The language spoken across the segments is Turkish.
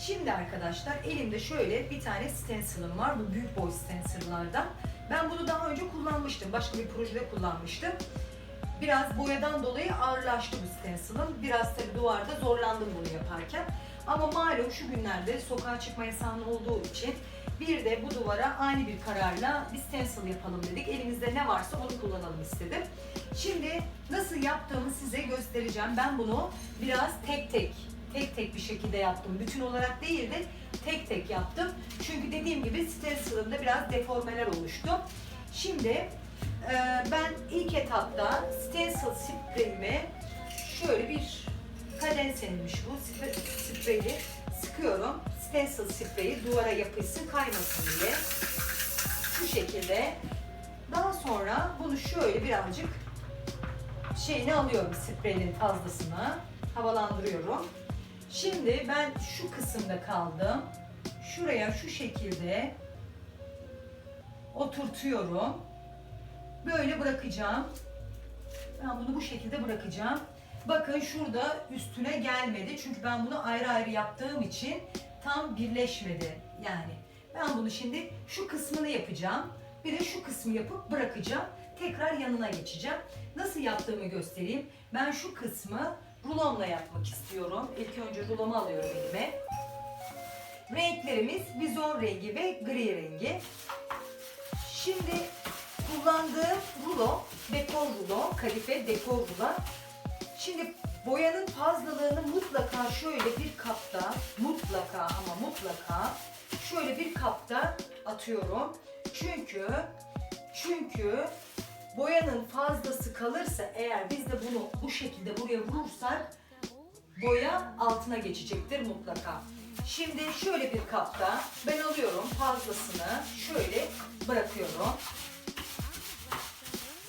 Şimdi arkadaşlar elimde şöyle bir tane stencil'ım var. Bu büyük boy stencil'lardan. Ben bunu daha önce kullanmıştım. Başka bir projede kullanmıştım. Biraz boyadan dolayı ağırlaştı bu stencil'ım. Biraz tabii duvarda zorlandım bunu yaparken. Ama malum şu günlerde sokağa çıkma yasağının olduğu için bir de bu duvara ani bir kararla bir stencil yapalım dedik. Elimizde ne varsa onu kullanalım istedim. Şimdi nasıl yaptığımı size göstereceğim. Ben bunu biraz tek tek, tek tek bir şekilde yaptım. Bütün olarak değil de tek tek yaptım. Çünkü dediğim gibi stencil'ımda biraz deformeler oluştu. Şimdi e, ben ilk etapta stencil spreyimi şöyle bir kadensenmiş bu sp- spreyi sıkıyorum. Stencil spreyi duvara yapışsın kaymasın diye. Şu şekilde. Daha sonra bunu şöyle birazcık şeyini alıyorum spreyin fazlasını. Havalandırıyorum. Şimdi ben şu kısımda kaldım. Şuraya şu şekilde oturtuyorum. Böyle bırakacağım. Ben bunu bu şekilde bırakacağım. Bakın şurada üstüne gelmedi. Çünkü ben bunu ayrı ayrı yaptığım için tam birleşmedi. Yani ben bunu şimdi şu kısmını yapacağım. Bir de şu kısmı yapıp bırakacağım. Tekrar yanına geçeceğim. Nasıl yaptığımı göstereyim. Ben şu kısmı rulonla yapmak istiyorum. İlk önce rulomu alıyorum elime. Renklerimiz bizon rengi ve gri rengi. Şimdi kullandığım rulo, dekor rulo, kalife dekor rulo. Şimdi boyanın fazlalığını mutlaka şöyle bir kapta, mutlaka ama mutlaka şöyle bir kapta atıyorum. Çünkü çünkü boyanın fazlası kalırsa eğer biz de bunu bu şekilde buraya vurursak boya altına geçecektir mutlaka. Şimdi şöyle bir kapta ben alıyorum fazlasını şöyle bırakıyorum.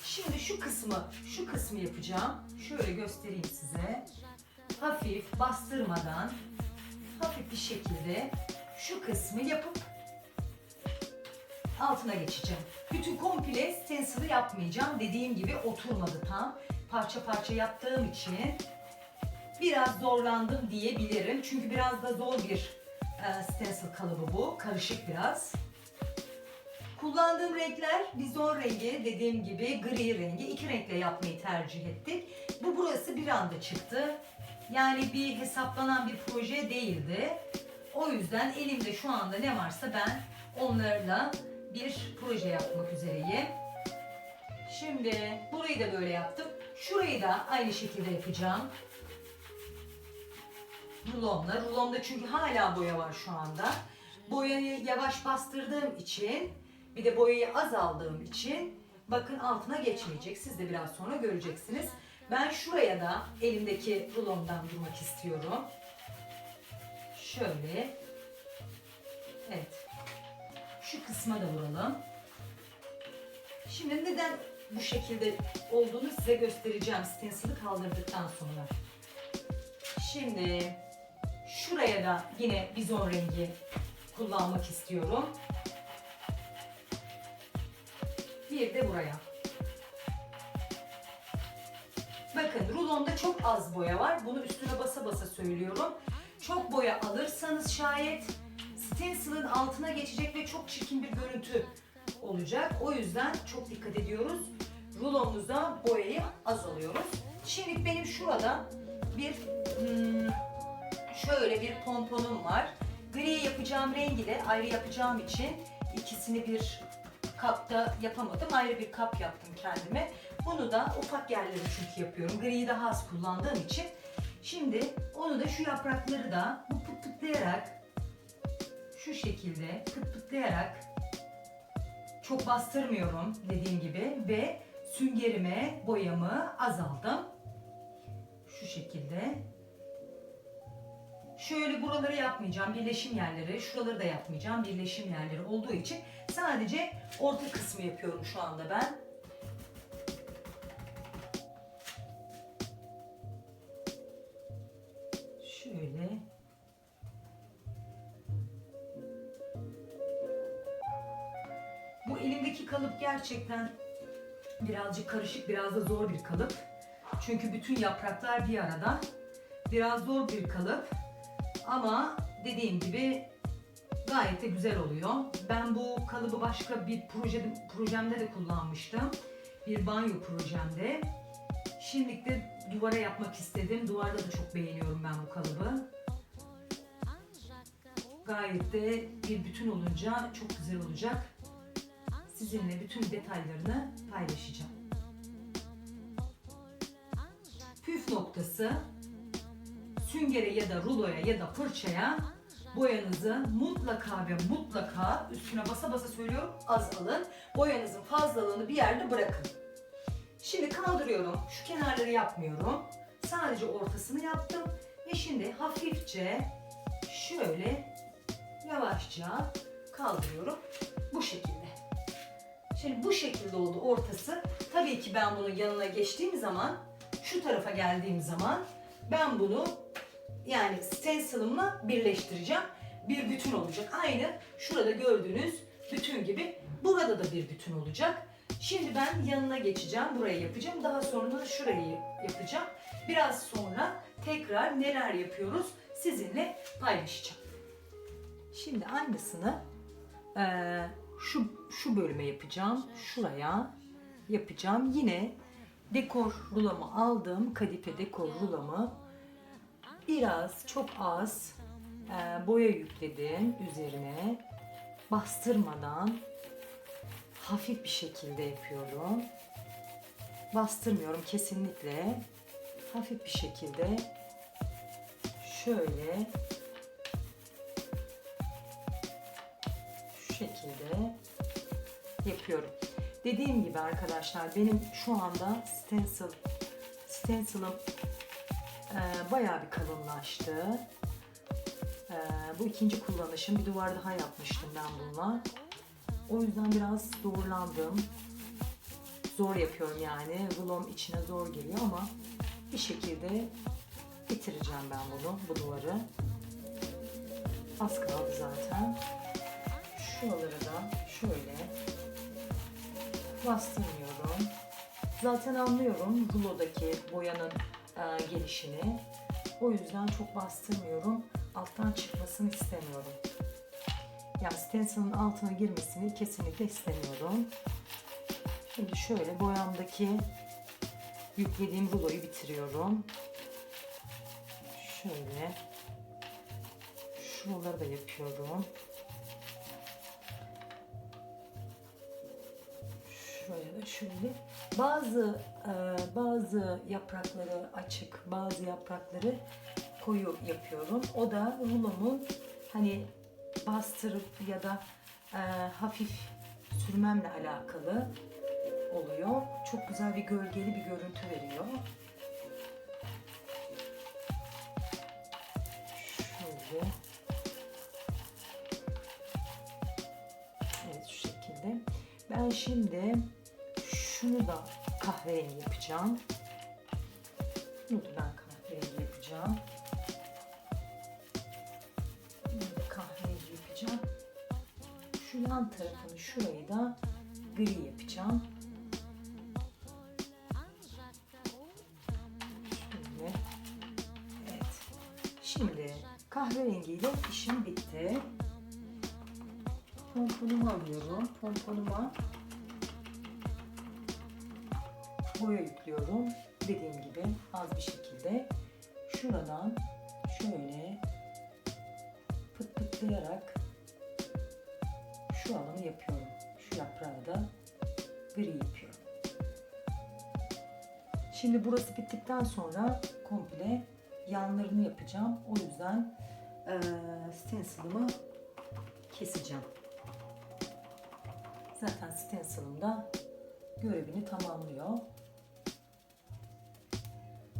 Şimdi şu kısmı, şu kısmı yapacağım. Şöyle göstereyim size. Hafif bastırmadan hafif bir şekilde şu kısmı yapıp altına geçeceğim. Bütün komple stencil'ı yapmayacağım. Dediğim gibi oturmadı tam. Parça parça yaptığım için biraz zorlandım diyebilirim. Çünkü biraz da zor bir e, stencil kalıbı bu. Karışık biraz. Kullandığım renkler bizon rengi dediğim gibi gri rengi. iki renkle yapmayı tercih ettik. Bu burası bir anda çıktı. Yani bir hesaplanan bir proje değildi. O yüzden elimde şu anda ne varsa ben onlarla bir proje yapmak üzereyim. Şimdi burayı da böyle yaptım. Şurayı da aynı şekilde yapacağım. Rulonla. Rulonda çünkü hala boya var şu anda. Boyayı yavaş bastırdığım için bir de boyayı az aldığım için bakın altına geçmeyecek. Siz de biraz sonra göreceksiniz. Ben şuraya da elimdeki rulondan vurmak istiyorum. Şöyle. Kısma da vuralım. Şimdi neden bu şekilde olduğunu size göstereceğim stencil'ı kaldırdıktan sonra. Şimdi şuraya da yine bizon rengi kullanmak istiyorum. Bir de buraya. Bakın rulonda çok az boya var. Bunu üstüne basa basa söylüyorum. Çok boya alırsanız şayet stencil'ın altına geçecek ve çok çirkin bir görüntü olacak. O yüzden çok dikkat ediyoruz. Rulomuzda boyayı az alıyoruz. Şimdi benim şurada bir hmm, şöyle bir pomponum var. Gri yapacağım rengi de ayrı yapacağım için ikisini bir kapta yapamadım. Ayrı bir kap yaptım kendime. Bunu da ufak yerleri çünkü yapıyorum. Griyi daha az kullandığım için. Şimdi onu da şu yaprakları da bu pıt pıtlayarak şu şekilde pıt pıtlayarak çok bastırmıyorum dediğim gibi ve süngerime boyamı azaldım. Şu şekilde. Şöyle buraları yapmayacağım. Birleşim yerleri. Şuraları da yapmayacağım. Birleşim yerleri olduğu için sadece orta kısmı yapıyorum şu anda ben. Gerçekten birazcık karışık, biraz da zor bir kalıp. Çünkü bütün yapraklar bir arada. Biraz zor bir kalıp. Ama dediğim gibi gayet de güzel oluyor. Ben bu kalıbı başka bir proje, projemde de kullanmıştım. Bir banyo projemde. Şimdilik de duvara yapmak istedim. Duvarda da çok beğeniyorum ben bu kalıbı. Gayet de bir bütün olunca çok güzel olacak. Sizinle bütün detaylarını paylaşacağım. Püf noktası süngere ya da ruloya ya da fırçaya boyanızı mutlaka ve mutlaka üstüne basa basa söylüyorum az alın. Boyanızın fazlalığını bir yerde bırakın. Şimdi kaldırıyorum. Şu kenarları yapmıyorum. Sadece ortasını yaptım. Ve şimdi hafifçe şöyle yavaşça kaldırıyorum. Bu şekilde. Şimdi bu şekilde oldu ortası. Tabii ki ben bunun yanına geçtiğim zaman, şu tarafa geldiğim zaman ben bunu yani stencil'ımla birleştireceğim. Bir bütün olacak. Aynı şurada gördüğünüz bütün gibi burada da bir bütün olacak. Şimdi ben yanına geçeceğim. Burayı yapacağım. Daha sonra da şurayı yapacağım. Biraz sonra tekrar neler yapıyoruz sizinle paylaşacağım. Şimdi aynısını eee, şu şu bölüme yapacağım. Şuraya yapacağım. Yine dekor rulamı aldım. Kadife dekor rulamı biraz çok az eee, boya yükledim üzerine. Bastırmadan hafif bir şekilde yapıyorum. Bastırmıyorum kesinlikle. Hafif bir şekilde şöyle şekilde yapıyorum. Dediğim gibi arkadaşlar benim şu anda stencil stencil'ım e, bayağı bir kalınlaştı. E, bu ikinci kullanışım. Bir duvar daha yapmıştım ben bununla. O yüzden biraz zorlandım. Zor yapıyorum yani. Rulom içine zor geliyor ama bir şekilde bitireceğim ben bunu, bu duvarı. Az kaldı zaten. Şuraları da şöyle bastırmıyorum. Zaten anlıyorum rulodaki boyanın e, gelişini. O yüzden çok bastırmıyorum. Alttan çıkmasını istemiyorum. Yani stencil'ın altına girmesini kesinlikle istemiyorum. Şimdi şöyle boyamdaki yüklediğim ruloyu bitiriyorum. Şöyle şuraları da yapıyorum. Şöyle. Bazı e, bazı yaprakları açık, bazı yaprakları koyu yapıyorum. O da rulomun hani bastırıp ya da e, hafif sürmemle alakalı oluyor. Çok güzel bir gölgeli bir görüntü veriyor. Şöyle. Evet şu şekilde. Ben şimdi şunu da kahverengi yapacağım. Bunu da ben kahverengi yapacağım. Bunu da kahverengi yapacağım. Şu yan tarafını şurayı da gri yapacağım. Şöyle. Evet. Şimdi kahverengiyle işim bitti. Pomponumu alıyorum. Pomponuma boya yüklüyorum. Dediğim gibi az bir şekilde şuradan şöyle pıt pıtlayarak şu alanı yapıyorum. Şu yaprağı da gri yapıyorum. Şimdi burası bittikten sonra komple yanlarını yapacağım. O yüzden eee stencil'ımı keseceğim. Zaten stencil'ım da görevini tamamlıyor.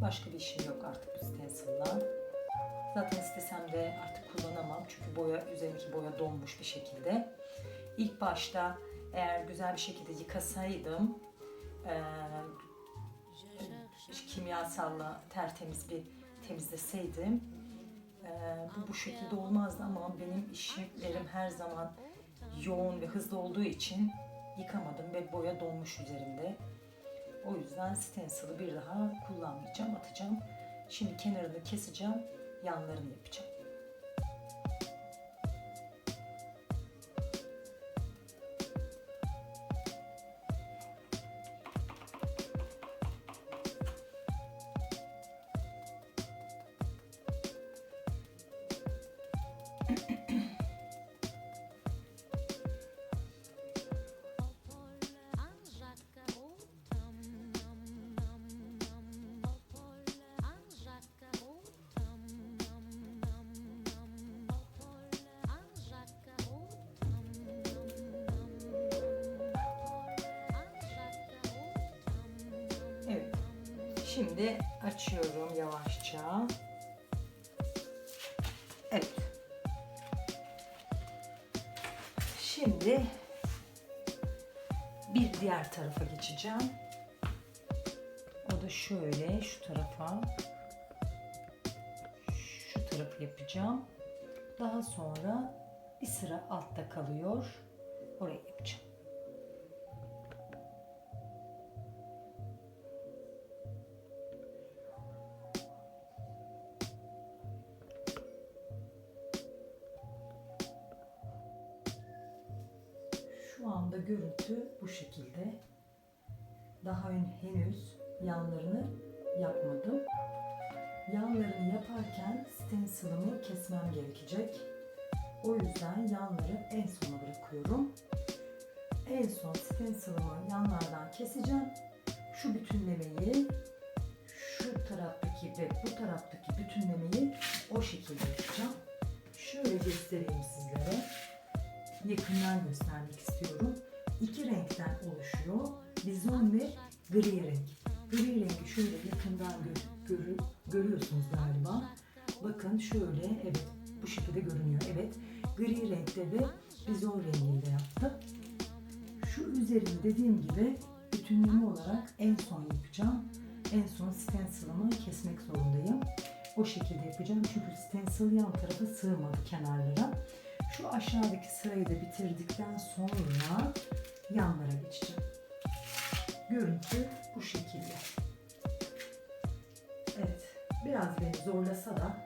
Başka bir işim yok artık bu stencil'la. Zaten istesem de artık kullanamam çünkü boya üzerindeki boya donmuş bir şekilde. İlk başta eğer güzel bir şekilde yıkasaydım eee, kimyasalla tertemiz bir temizleseydim eee, bu bu şekilde olmazdı ama benim işlerim her zaman yoğun ve hızlı olduğu için yıkamadım ve boya donmuş üzerinde. O yüzden stencil'ı bir daha kullanmayacağım, atacağım. Şimdi kenarını keseceğim, yanlarını yapacağım. Şimdi açıyorum yavaşça. Evet. Şimdi bir diğer tarafa geçeceğim. O da şöyle şu tarafa şu tarafı yapacağım. Daha sonra bir sıra altta kalıyor. Orayı yapacağım. Anda görüntü bu şekilde. Daha henüz yanlarını yapmadım. Yanlarını yaparken stencil'ımı kesmem gerekecek. O yüzden yanları en sona bırakıyorum. En son stencil'ımı yanlardan keseceğim. Şu bütünlemeyi şu taraftaki ve bu taraftaki bütünlemeyi o şekilde yapacağım. Şöyle göstereyim sizlere yakından göstermek istiyorum. İki renkten oluşuyor. Bizon ve gri renk. Gri rengi şöyle yakından gö- görü- görüyorsunuz galiba. Bakın şöyle evet bu şekilde görünüyor. Evet gri renkte ve bizon rengiyle yaptım. Şu üzerini dediğim gibi bütünleme olarak en son yapacağım. En son stencil'ımı kesmek zorundayım. O şekilde yapacağım çünkü stencil yan tarafa sığmadı kenarlara. Şu aşağıdaki sırayı da bitirdikten sonra yanlara geçeceğim. Görüntü bu şekilde. Evet, biraz beni zorlasa da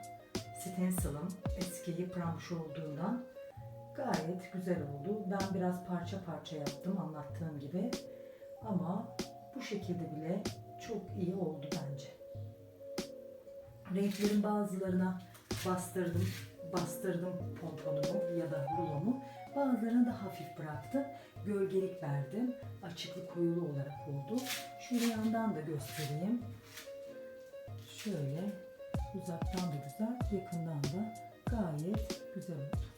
stencil'ım eski yıpranmış olduğundan gayet güzel oldu. Ben biraz parça parça yaptım anlattığım gibi. Ama bu şekilde bile çok iyi oldu bence. Renklerin bazılarına bastırdım, bastırdım pomponumu ya da rulomu. Bazılarını da hafif bıraktım. Gölgelik verdim. Açıklı koyulu olarak oldu. Şöyle yandan da göstereyim. Şöyle uzaktan da güzel, yakından da gayet güzel oldu.